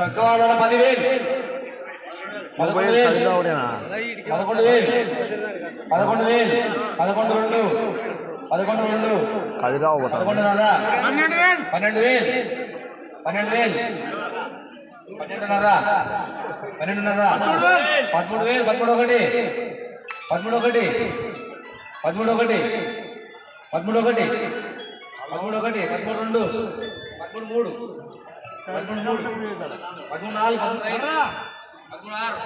చక్కవాడ పదివేలు. పదకొండు వేలు. పదకొండు వేలు. పదకొండు వేలు. పదకొండు రెండు. పదకొండు రెండు. కదిరావు పదకొండున్నర పన్నెండు వేలు. పన్నెండు వేలు. పన్నెండున్నర. పన్నెండున్నర. పదమూడు వేలు. పదమూడు ఒకటి. పదమూడు ఒకటి. పదమూడు ఒకటి. పదమూడు ఒకటి. పదమూడు ఒకటి. పదమూడు రెండు. పదమూడు మూడు.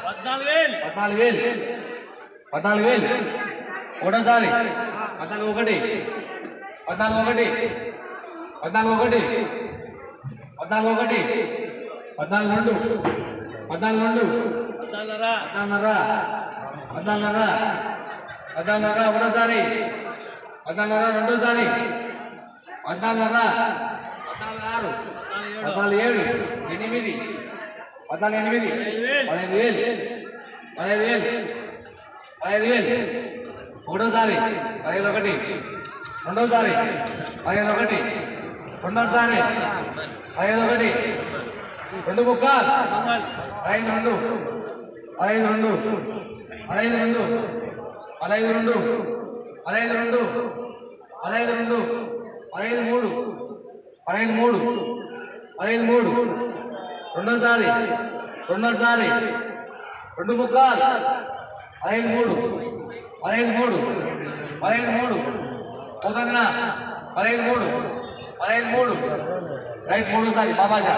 పద్నాలుగు వేలు పద్నాలుగు వేలు ఒకటోసారి పద్నాలుగు ఒకటి పద్నాలుగు ఒకటి పద్నాలుగు ఒకటి పద్నాలుగు ఒకటి పద్నాలుగు రెండు పద్నాలుగు రెండు పద్నాలుగున్నర పద్నాలుగున్నర పద్నాలుగున్నర పద్నాలుగున్నర ఒకటోసారి పద్నాలుగున్నర రెండోసారి పద్నాలుగున్నర పద్నాలుగు ఆరు. పద్నాలుగు ఏడు. ఎనిమిది. పద్నాలుగు ఎనిమిది. పదహైదు వేలు. పదహైదు వేలు. పదహైదు వేలు. ఒకటోసారి పదహైదు ఒకటి రెండోసారి. పదహైదు ఒకటి రెండోసారి. పదహైదు ఒకటి రెండు ముక్కలు పదహైదు రెండు. పదహైదు రెండు. పదహైదు రెండు. పదహైదు రెండు. పదహైదు రెండు. పదహైదు రెండు. పదహైదు మూడు పదహైదు మూడు. పదహైదు మూడు. రెండోసారి. రెండోసారి. రెండు ముక్కలు. పదహైదు మూడు. పదహైదు మూడు. పదహైదు మూడు. పోతుందినా? పదహైదు మూడు. పదహైదు మూడు. రైట్ మూడోసారి బాబాజా